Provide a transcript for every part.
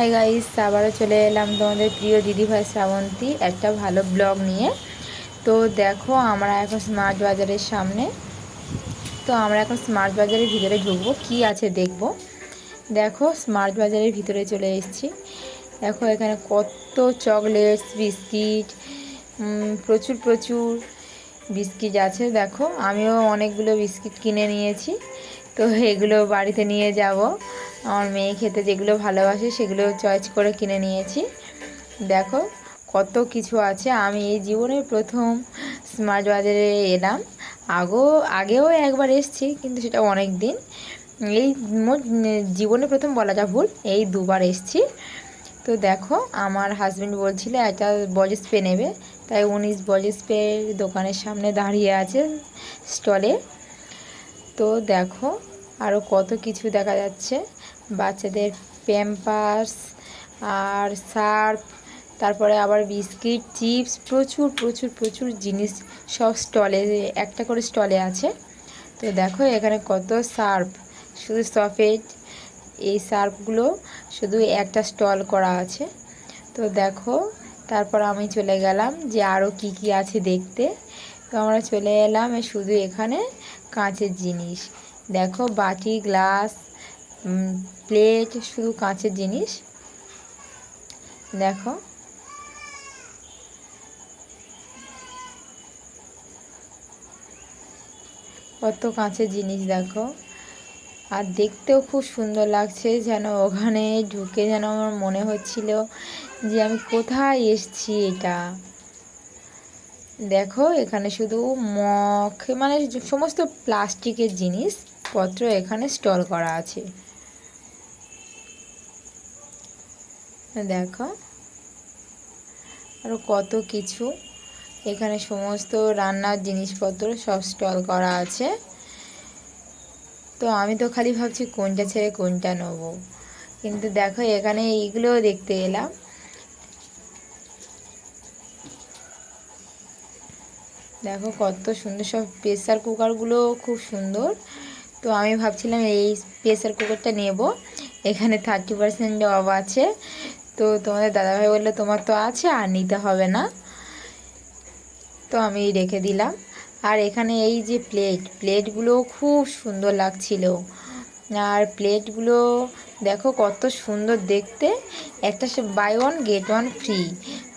Hi guys আবারও চলে এলাম তোমাদের প্রিয় দিদিভাই শ্রাবন্তী একটা ভালো ব্লগ নিয়ে। তো দেখো, আমরা এখন স্মার্ট বাজারের সামনে। তো আমরা এখন স্মার্ট বাজারের ভিতরে ঢুকবো। কি আছে দেখব। দেখো স্মার্ট বাজারের ভিতরে চলে এসেছি। দেখো, এখানে কত চকলেটস বিস্কিট প্রচুর প্রচুর বিস্কিট আছে। দেখো, আমিও অনেকগুলো বিস্কিট কিনে নিয়েছি। তো এগুলো বাড়িতে নিয়ে যাব। আমার মেয়ে খেতে যেগুলো ভালোবাসে সেগুলো চয়েস করে কিনে নিয়েছি। দেখো কত কিছু আছে। আমি এই জীবনের প্রথম স্মার্ট বাজারে এলাম। আগেও আগেও একবার এসেছি, কিন্তু সেটা অনেক দিন এই মোট জীবনে প্রথম বলাটা ভুল, এই দুবার এসেছি। তো দেখো, আমার হাজব্যান্ড বলছিল, একটা বডি স্প্রে নেবে। তাই উনিশ বডি স্প্রের দোকানের সামনে দাঁড়িয়ে আছে স্টলে তো দেখো আরও কত কিছু দেখা যাচ্ছে। বাচ্চাদের প্যাম্পার্স আর সার্ফ, তারপরে আবার বিস্কিট, চিপস, প্রচুর প্রচুর প্রচুর জিনিস সব স্টলে, একটা করে স্টলে আছে। তো দেখো এখানে কত সার্ফ, শুধু সফেট এই সার্ফগুলো, শুধু একটা স্টল করা আছে। তো দেখো, তারপর আমি চলে গেলাম যে আরও কি কি আছে দেখতে। তো আমরা চলে এলাম শুধু এখানে কাঁচের জিনিস। দেখো, বাটি, গ্লাস প্লেট, শুধু কাঁচের জিনিস। দেখো। কত কাঁচের জিনিস, দেখো। আর দেখতেও খুব সুন্দর লাগছে যেন ওখানে ঢুকে যেন আমার মনে হচ্ছিল যে আমি কোথায় এসছি এটা। দেখো, এখানে শুধু মগ মানে সমস্ত প্লাস্টিকের জিনিসপত্র এখানে স্টল করা আছে। দেখো। আরও কত কিছু। এখানে সমস্ত রান্নার জিনিসপত্র সব স্টল করা আছে। তো আমি তো খালি ভাবছি কোনটা ছেড়ে কোনটা নেব। কিন্তু দেখো, এখানে এইগুলোও দেখতে এলাম। দেখো কত সুন্দর সব প্রেসার কুকারগুলো খুব সুন্দর। তো আমি ভাবছিলাম এই প্রেসার কুকারটা নেব। এখানে থার্টি পার্সেন্ট অফ আছে। তো তোমাদের দাদাভাই বলল, তোমার তো আছে, আর নিতে হবে না। তো আমি রেখে দিলাম। আর এখানে এই যে প্লেট প্লেটগুলো খুব সুন্দর লাগছিল। আর প্লেটগুলো দেখো কত সুন্দর দেখতে। একটা সে buy one get one free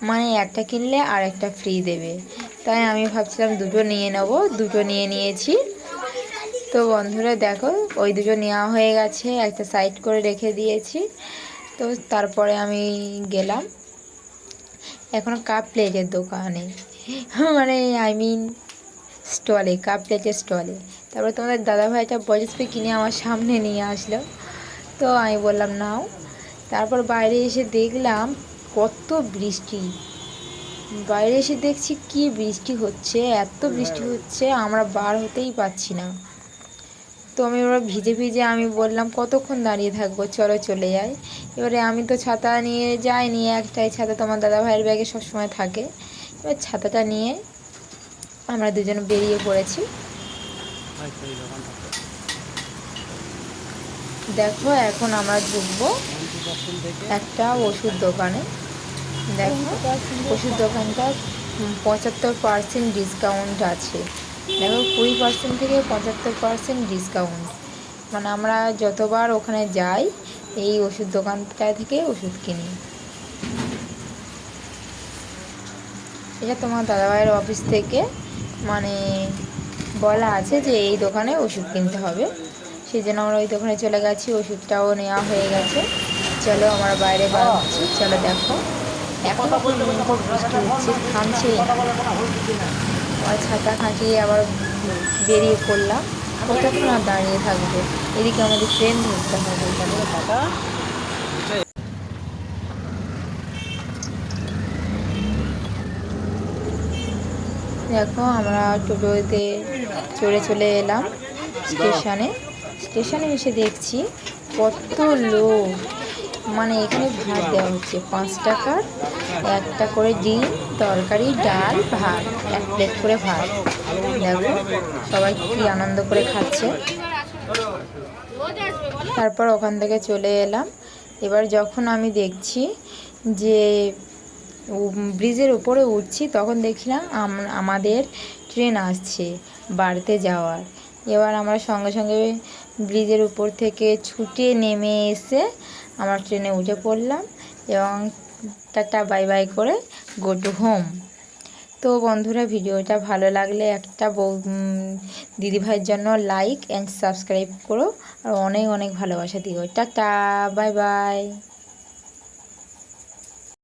মানে একটা কিনলে আর একটা ফ্রি দেবে। তাই আমি ভাবছিলাম দুটো নিয়ে নেব। দুটো নিয়ে নিয়েছি। তো বন্ধুরা দেখো ওই দুটো নেওয়া হয়ে গেছে একটা সাইড করে রেখে দিয়েছি। তো তারপরে আমি গেলাম। এখন কাপ প্লেটের দোকানে। মানে আই মিন স্টলে কাপ প্লেটের স্টলে তারপরে তোমাদের দাদাভাইটা বলিসপে কিনে আমার সামনে নিয়ে আসলো। তো আমি বললাম নাও। তারপর বাইরে এসে দেখলাম কত বৃষ্টি। বাইরে এসে দেখছি কি বৃষ্টি হচ্ছে এত বৃষ্টি হচ্ছে আমরা বার হতেই পারছি না। তো আমি এবার ভিজে ভিজে আমি বললাম, কতক্ষণ দাঁড়িয়ে থাকব? চলো চলে যাই। এবারে আমি তো ছাতা নিয়ে যাইনি, একটাই ছাতা তোমার দাদা ভাইয়ের ব্যাগে সবসময় থাকে। এবার ছাতাটা নিয়ে আমরা দুজন বেরিয়ে পড়েছি। দেখো, এখন আমরা ঢুকবো একটা ওষুধ দোকানে। দেখো, ওষুধ দোকানটা পঁচাত্তর পার্সেন্ট ডিসকাউন্ট আছে। দেখো কুড়ি পার্সেন্ট থেকে পঁচাত্তর পার্সেন্ট ডিসকাউন্ট মানে আমরা যতবার ওখানে যাই, এই ওষুধ দোকানটা থেকে ওষুধ কিনি। এটা তোমার দাদাভাইয়ের অফিস থেকে মানে বলা আছে যে এই দোকানে ওষুধ কিনতে হবে। সেই জন্য আমরা ওই দোকানে চলে গেছি, ওষুধটাও নেওয়া হয়ে গেছে। চলো আমরা বাইরে বেরোচ্ছি চলো দেখো। বৃষ্টি হচ্ছে ছাতা খাঁটিয়ে আবার বেরিয়ে পড়লাম। কতক্ষণ আর দাঁড়িয়ে থাকব। এদিকে আমাদের ট্রেন ধরতে হবে দেখো, আমরা টোটোতে চড়ে চলে এলাম স্টেশনে। স্টেশনে এসে দেখছি কত লোক। মানে এখানে ভাত দেওয়া হচ্ছে। পাঁচ টাকার একটা করে ডিম, তরকারি, ডাল, ভাত, এক প্লেট করে ভাত। দেখো, সবাই কি আনন্দ করে খাচ্ছে। তারপর ওখান থেকে চলে এলাম। এবার যখন আমি দেখছি যে ব্রিজের উপরে উঠছি, তখন দেখলাম আমাদের ট্রেন আসছে বাড়িতে যাওয়ার। এবার আমরা সঙ্গে সঙ্গে ব্রিজের উপর থেকে ছুটে নেমে এসে আমরা ট্রেনে উঠে পড়লাম এবং টাটা, বাই বাই করে গো টু হোম। তো বন্ধুরা, ভিডিওটা ভালো লাগলে একটা দিদিভাইয়ের জন্য লাইক অ্যান্ড সাবস্ক্রাইব করো। আর অনেক অনেক ভালোবাসা দিও। Tata, bye bye.